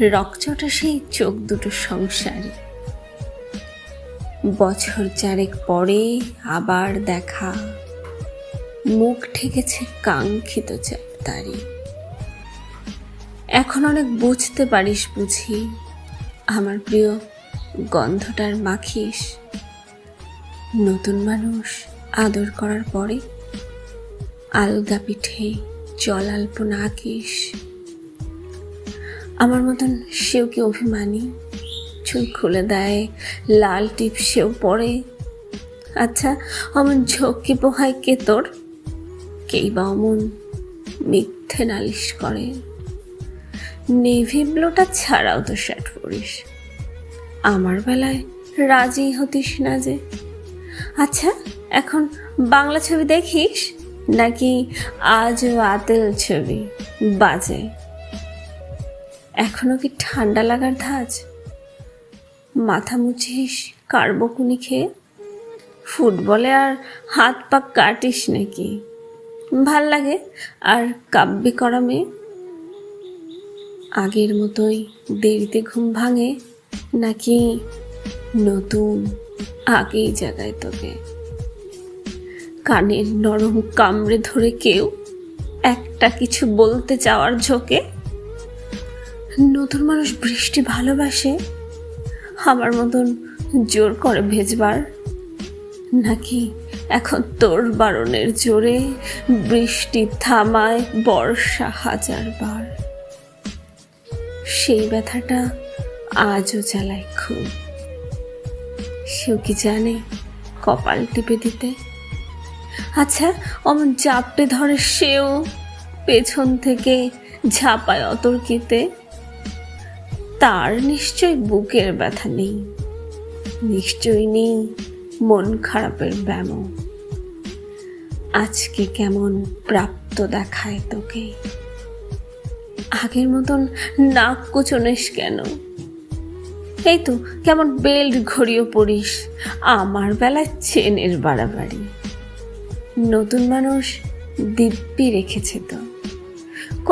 রকচটা সেই চোখ দুটো সংসারে। বছর চারেক পরে আবার দেখা। মুখ ঠেকেছে কাঙ্ক্ষিত চাপতারি। এখন অনেক বুঝতে পারিস বুঝি, আমার প্রিয় গন্ধটার মাখিস। নতুন মানুষ আদর করার পরে আলগা পিঠে জল আলপনা আঁকিস। আমার মতন সেও কি অভিমানী? চুল খুলে দেয়, লাল টিপ সেও পরে আচ্ছা অমন ঝক্কি পোহায় কে তোর? কেই বা অমন মিথ্যে নালিশ করে। নেভি ব্লুটা ছাড়াও তো শার্ট পরিস। আমার বেলায় রাজি হতিস না যে। আচ্ছা এখন বাংলা ছবি দেখিস? নাকি আজও আতেল ছবি বাজে? এখনও কি ঠান্ডা লাগার ধাজ মাথা মুছিস, কারবকুনি খেয়ে? ফুটবলে আর হাত পা কাটিস নাকি? ভালো লাগে আর কাব্যি করা মেয়ে? আগের মতোই দেরিতে ঘুম ভাঙে নাকি নতুন আগেই জাগায় তোকে? কানের নরম কামড়ে ধরে কেউ একটা কিছু বলতে চাওয়ার ঝোঁকে নতুন মানুষ বৃষ্টি ভালোবাসে? আমার মতন জোর করে ভেজবার? নাকি এখন তোর বারণের জোরে বৃষ্টি থামায় বর্ষা হাজারবার? সেই ব্যথাটা আজও চালায় খুব। সেও কি জানে কপাল টিপে দিতে? আচ্ছা অমন চাপটে ধরে সেও পেছন থেকে ঝাঁপায় অতর্কিতে? তার নিশ্চয় বুকের ব্যথা নেই। নিশ্চয়ই নেই মন খারাপের ব্যামো। আজকে কেমন প্রাপ্ত দেখায় তোকে? আগের মতন নাক কুচনিস কেন? এই তো কেমন বেল্ট ঘড়িও পড়িস, আমার বেলায় চেনের বাড়াবাড়ি। নতুন মানুষ দিব্যি রেখেছে তো।